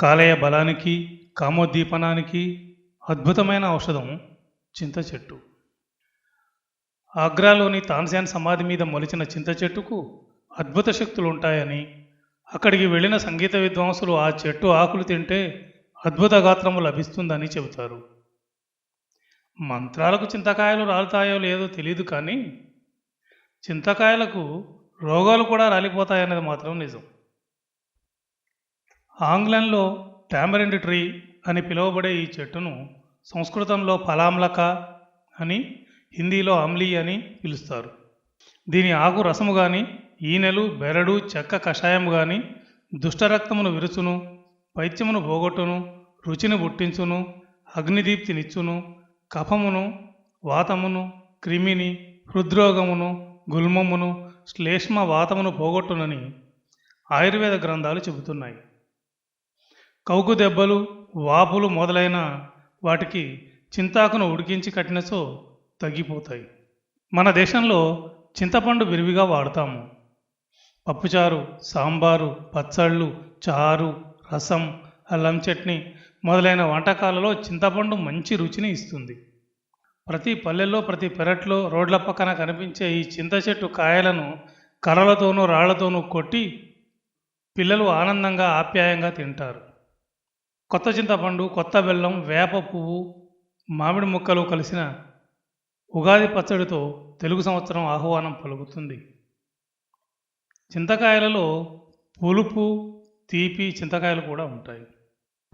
కాలేయ బలానికి కామోద్దీపనానికి అద్భుతమైన ఔషధం చింత చెట్టు. ఆగ్రాలోని తాన్సాన్ సమాధి మీద మొలిచిన చింత చెట్టుకు అద్భుత శక్తులు ఉంటాయని అక్కడికి వెళ్ళిన సంగీత విద్వాంసులు ఆ చెట్టు ఆకులు తింటే అద్భుత గాత్రము లభిస్తుందని చెబుతారు. మంత్రాలకు చింతకాయలు రాలుతాయో లేదో తెలియదు కానీ చింతకాయలకు రోగాలు కూడా రాలిపోతాయన్నది మాత్రం నిజం. ఆంగ్లంలో టామరెండ్ ట్రీ అని పిలువబడే ఈ చెట్టును సంస్కృతంలో ఫలామ్లక అని హిందీలో అమ్లీ అని పిలుస్తారు. దీని ఆకు రసము కానీ ఈనెలు బెరడు చెక్క కషాయం కానీ దుష్టరక్తమును విరుచును పైత్యమును పోగొట్టును రుచిని పుట్టించును అగ్నిదీప్తినిచ్చును కఫమును వాతమును క్రిమిని హృద్రోగమును గుల్మమును శ్లేష్మ వాతమును పోగొట్టునని ఆయుర్వేద గ్రంథాలు చెబుతున్నాయి. కౌకు దెబ్బలు వాపులు మొదలైన వాటికి చింతాకును ఉడికించి కట్టినచో తగ్గిపోతాయి. మన దేశంలో చింతపండు విరివిగా వాడతాము. పప్పుచారు సాంబారు పచ్చళ్ళు చారు రసం అల్లం చట్నీ మొదలైన వంటకాలలో చింతపండు మంచి రుచిని ఇస్తుంది. ప్రతి పల్లెల్లో ప్రతి పెరట్లో రోడ్ల పక్కన కనిపించే ఈ చింత చెట్టు కాయలను కర్రలతోనూ రాళ్ళతోనూ కొట్టి పిల్లలు ఆనందంగా ఆప్యాయంగా తింటారు. కొత్త చింతపండు కొత్త బెల్లం వేప పువ్వు మామిడి ముక్కలు కలిసిన ఉగాది పచ్చడితో తెలుగు సంవత్సరం ఆహ్వానం పలుకుతుంది. చింతకాయలలో పులుపు తీపి చింతకాయలు కూడా ఉంటాయి.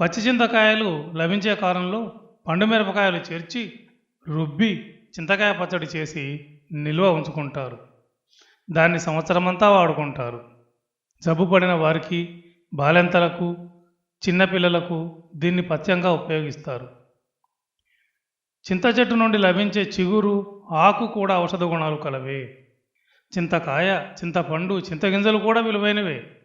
పచ్చి చింతకాయలు లభించే కాలంలో పండు మిరపకాయలు చేర్చి రుబ్బి చింతకాయ పచ్చడి చేసి నిల్వ ఉంచుకుంటారు. దాన్ని సంవత్సరమంతా వాడుకుంటారు. జబ్బు పడిన వారికి బాలెంతలకు చిన్నపిల్లలకు దీన్ని పథ్యంగా ఉపయోగిస్తారు. చింత చెట్టు నుండి లభించే చిగురు ఆకు కూడా ఔషధ గుణాలు కలవే. చింతకాయ చింతపండు చింతగింజలు కూడా విలువైనవే.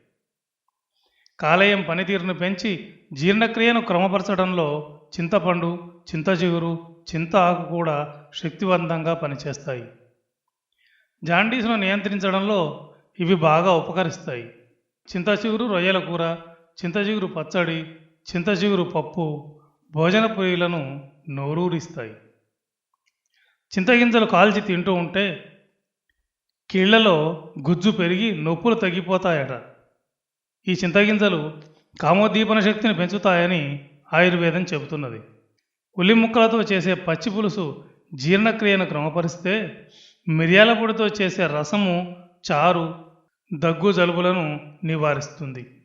కాలేయం పనితీరును పెంచి జీర్ణక్రియను క్రమపరచడంలో చింతపండు చింతచిగురు చింత ఆకు కూడా శక్తివంతంగా పనిచేస్తాయి. జాండీస్ను నియంత్రించడంలో ఇవి బాగా ఉపకరిస్తాయి. చింతచిగురు రొయ్యల కూర చింతచిగురు పచ్చడి చింతచిగురు పప్పు భోజన పొయ్యిలను నోరూరిస్తాయి. చింతగింజలు కాల్చి తింటూ ఉంటే కీళ్ళలో గుజ్జు పెరిగి నొప్పులు తగ్గిపోతాయట. ఈ చింతగింజలు కామోద్దీపన శక్తిని పెంచుతాయని ఆయుర్వేదం చెబుతున్నది. ఉల్లి ముక్కలతో చేసే పచ్చి పులుసు జీర్ణక్రియను క్రమపరిస్తే మిరియాల పొడితో చేసే రసము చారు దగ్గు జలుబులను నివారిస్తుంది.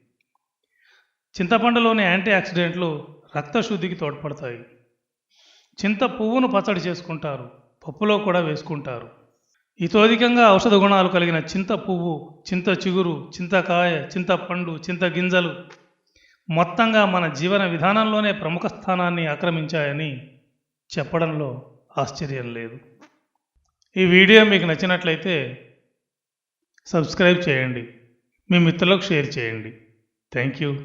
చింతపండులోని యాంటీ ఆక్సిడెంట్లు రక్తశుద్ధికి తోడ్పడతాయి. చింత పువ్వును పచ్చడి చేసుకుంటారు. పప్పులో కూడా వేసుకుంటారు. ఇతోధికంగా ఔషధ గుణాలు కలిగిన చింత పువ్వు చింత చిగురు చింతకాయ చింతపండు చింత గింజలు మొత్తంగా మన జీవన విధానంలోనే ప్రముఖ స్థానాన్ని ఆక్రమించాయని చెప్పడంలో ఆశ్చర్యం లేదు. ఈ వీడియో మీకు నచ్చినట్లయితే సబ్స్క్రైబ్ చేయండి. మీ మిత్రులకు షేర్ చేయండి. Thank you.